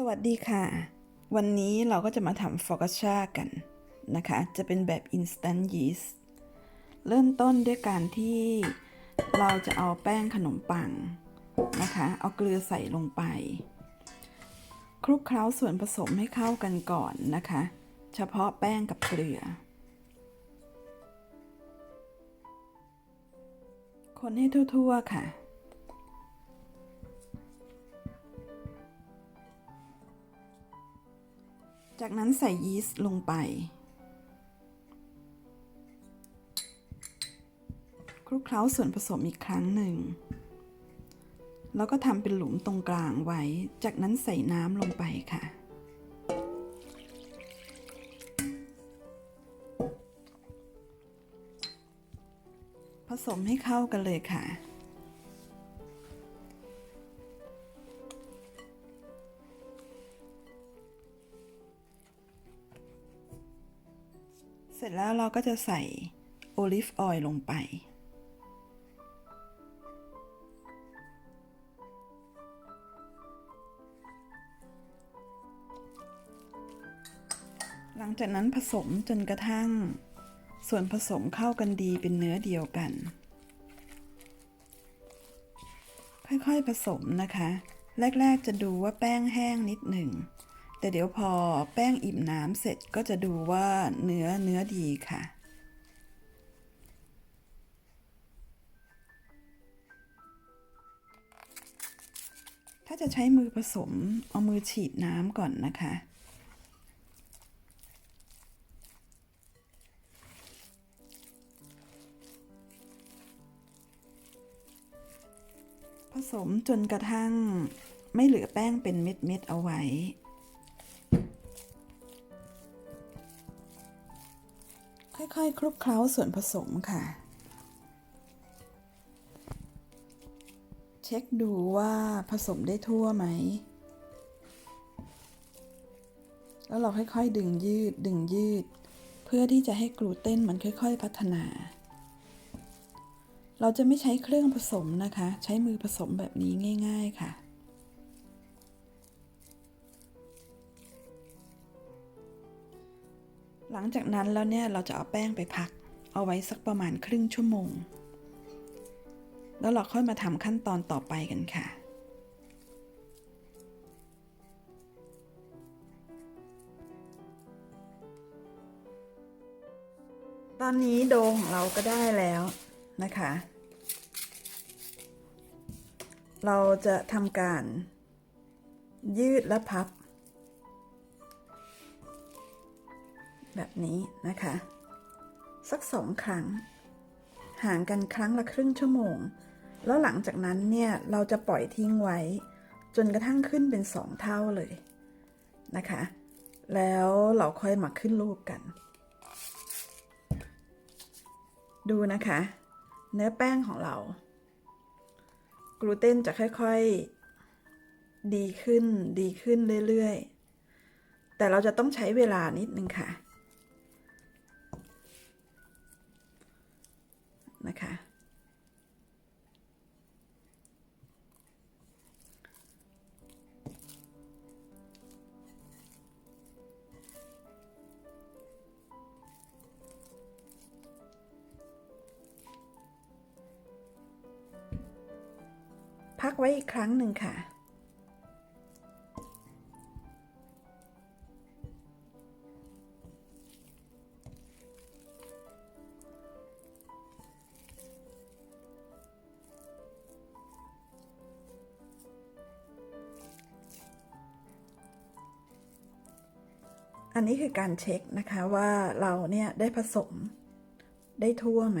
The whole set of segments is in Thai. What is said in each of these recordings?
สวัสดีค่ะ วันนี้เราก็จะมาทำฟอกาชากันนะคะ จะเป็นแบบ instant yeast เริ่มต้นด้วยการที่เราจะเอาแป้งขนมปังนะคะ เอาเกลือใส่ลงไป คลุกเคล้าส่วนผสมให้เข้ากันก่อนนะคะ เฉพาะแป้งกับเกลือ คนให้ทั่วๆค่ะ จากนั้นใส่ยีสต์ลงไป คลุกเคล้าส่วนผสมอีกครั้งหนึ่ง แล้วก็ทำเป็นหลุมตรงกลางไว้ จากนั้นใส่น้ำลงไปค่ะ ผสมให้เข้ากันเลยค่ะ เสร็จแล้วเราก็จะใส่โอลิฟออยล์ลงไป หลังจากนั้นผสมจนกระทั่ง ส่วนผสมเข้ากันดีเป็นเนื้อเดียวกัน ค่อยๆผสมนะคะ แรก ๆ จะดูว่าแป้งแห้งนิดหนึ่ง แต่เดี๋ยวพอแป้งอิ่มน้ำเสร็จก็จะดูว่าเนื้อเนื้อดีค่ะ ถ้าจะใช้มือผสมเอามือฉีดน้ำก่อนนะคะผสมจนกระทั่งไม่เหลือแป้งเป็นเม็ดๆเอาไว้ อยๆ คลุกเคล้าส่วนผสมค่ะ เช็คดูว่าผสมได้ทั่วไหม แล้วเราค่อยๆ ดึงยืดดึงยืด เพื่อที่จะให้กลูเตนมันค่อย ๆ พัฒนา เราจะไม่ใช้เครื่องผสมนะคะ ใช้มือผสมแบบนี้ง่าย ๆ ค่ะ หลังจากนั้นแล้วเนี่ยเราจะเอาแป้งไปพัก เอาไว้สักประมาณครึ่งชั่วโมง แล้วเราค่อยมาทำขั้นตอนต่อไปกันค่ะตอนนี้โดของเราก็ได้แล้วนะคะ เราจะทำการยืดและพับ แบบนี้นะคะ สักสองครั้ง ห่างกันครั้งละครึ่งชั่วโมง แล้วหลังจากนั้นเนี่ยเราจะปล่อยทิ้งไว้ จนกระทั่งขึ้นเป็นสองเท่าเลยนะคะ แล้วเราค่อยมาขึ้นรูปกัน ดูนะคะ เนื้อแป้งของเรา กลูเตนจะค่อยๆ ดีขึ้นดีขึ้นเรื่อยๆแต่เราจะต้องใช้เวลานิดนึงค่ะ นะคะ พักไว้อีกครั้งหนึ่งค่ะ อันนี้คือการเช็คนะคะว่าเราเนี่ยได้ผสมได้ทั่วไหม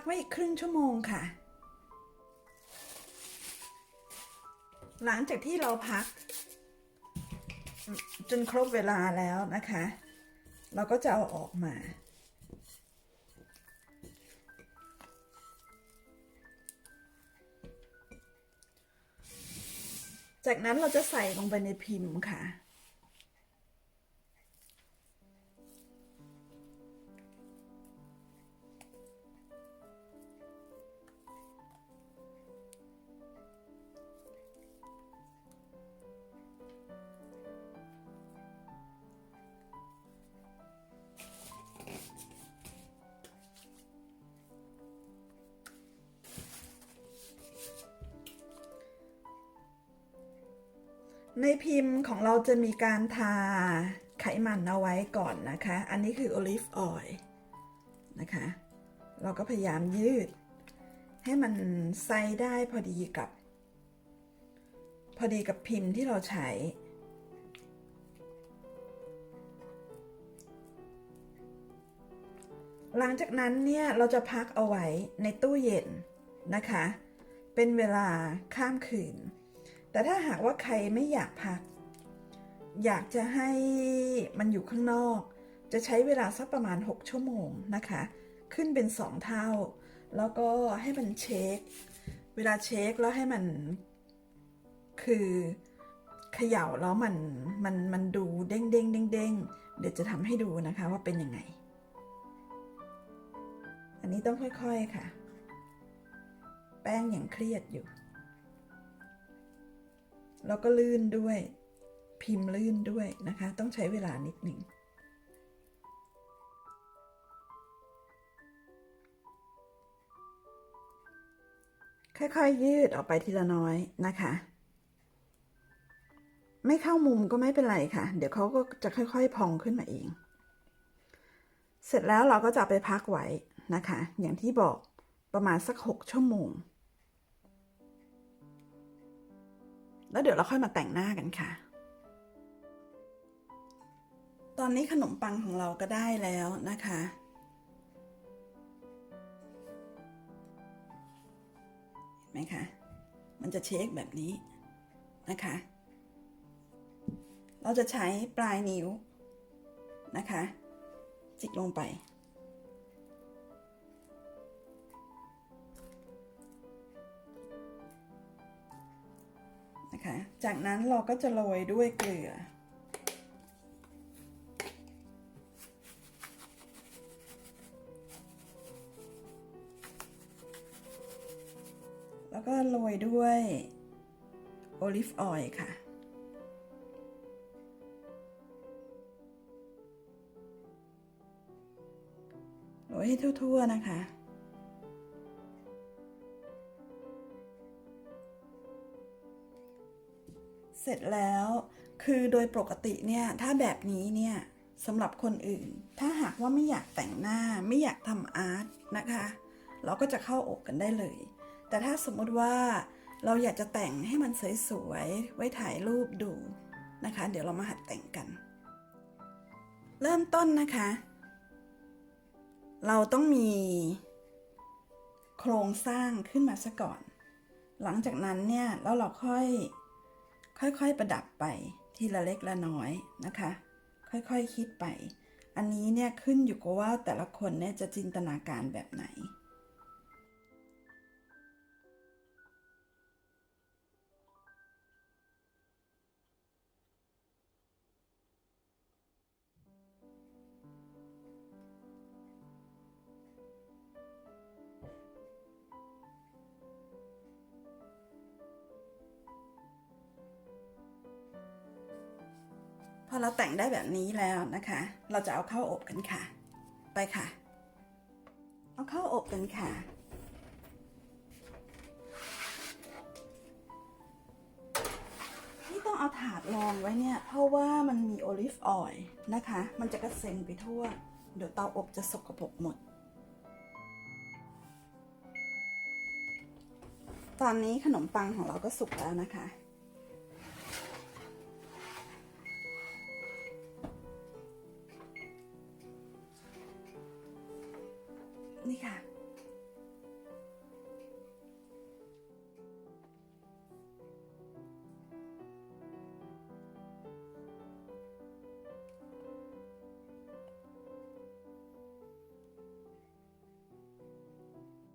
กไว้อีกครึ่งชั่วโมงค่ะ หลังจากที่เราพัก จนครบเวลาแล้วนะคะ เราก็จะเอาออกมาจากนั้นเราจะใส่ลงไปในพิมพ์ค่ะ ในพิมพ์ของเราจะมีการทาไขมันเอาไว้ก่อนนะคะ อันนี้คือโอลิฟออยล์นะคะ เราก็พยายามยืด ให้มันไซส์ได้พอดีกับ พอดีกับพิมพ์ที่เราใช้ หลังจากนั้นเนี่ยเราจะพักเอาไว้ในตู้เย็นนะคะ เป็นเวลาข้ามคืน แต่ถ้าหากว่าใครไม่อยากพัก อยากจะให้มันอยู่ข้างนอก จะใช้เวลาสักประมาณ 6 ชั่วโมงนะคะ ขึ้นเป็น 2 เท่า แล้วก็ให้มันเช็ค เวลาเช็คแล้วให้มันคือเขย่าแล้วมันมันมันดูเด้งเด้งเด้งเด้งเดี๋ยวจะทำให้ดูนะคะว่าเป็นยังไง อันนี้ต้องค่อยๆค่ะ แป้งอย่างเครียดอยู่ แล้วก็ลื่นด้วย พิมพ์ลื่นด้วยนะคะ ต้องใช้เวลานิดหนึ่งค่อยๆยืดออกไปทีละน้อยนะคะ ไม่เข้ามุมก็ไม่เป็นไรค่ะ เดี๋ยวเขาก็จะค่อยๆพองขึ้นมาเอง เสร็จแล้วเราก็จะไปพักไว้นะคะ อย่างที่บอกประมาณสัก 6 ชั่วโมง แล้วเดี๋ยวเราค่อยมาแต่งหน้ากันค่ะ ตอนนี้ขนมปังของเราก็ได้แล้วนะคะ เห็นไหมคะ มันจะเช็คแบบนี้นะคะ เราจะใช้ปลายนิ้วนะคะ จิกลงไป นะคะ จากนั้นเราก็จะโรยด้วยเกลือ แล้วก็โรยด้วยโอลิฟออยล์ค่ะโรยให้ทั่วๆนะคะ เสร็จแล้วคือโดยปกติเนี่ยถ้าแบบนี้เนี่ยสำหรับคนอื่น ถ้าหากว่าไม่อยากแต่งหน้าไม่อยากทำอาร์ตนะคะ เราก็จะเข้าอกกันได้เลย แต่ถ้าสมมติว่าเราอยากจะแต่งให้มันสวยๆไว้ถ่ายรูปดูนะคะ เดี๋ยวเรามาหัดแต่งกัน เริ่มต้นนะคะ เราต้องมีโครงสร้างขึ้นมาซะก่อน หลังจากนั้นเนี่ยแล้วเราค่อย ค่อยๆประดับไปทีละเล็กละน้อยนะคะ ค่อยๆคคิดไป อันนี้เนี่ยขึ้นอยู่กับว่าแต่ละคนเนี่ยจะจินตนาการแบบไหน พอเราแต่งได้แบบนี้แล้วนะคะ เราจะเอาเข้าอบกันค่ะ ไปค่ะ เอาเข้าอบกันค่ะ ที่ต้องเอาถาดรองไว้เนี่ย เพราะว่ามันมีโอลิฟออยล์นะคะ มันจะกระเซ็นไปทั่ว เดี๋ยวเตาอบจะสกปรกหมด ตอนนี้ขนมปังของเราก็สุกแล้วนะคะ นี่ค่ะ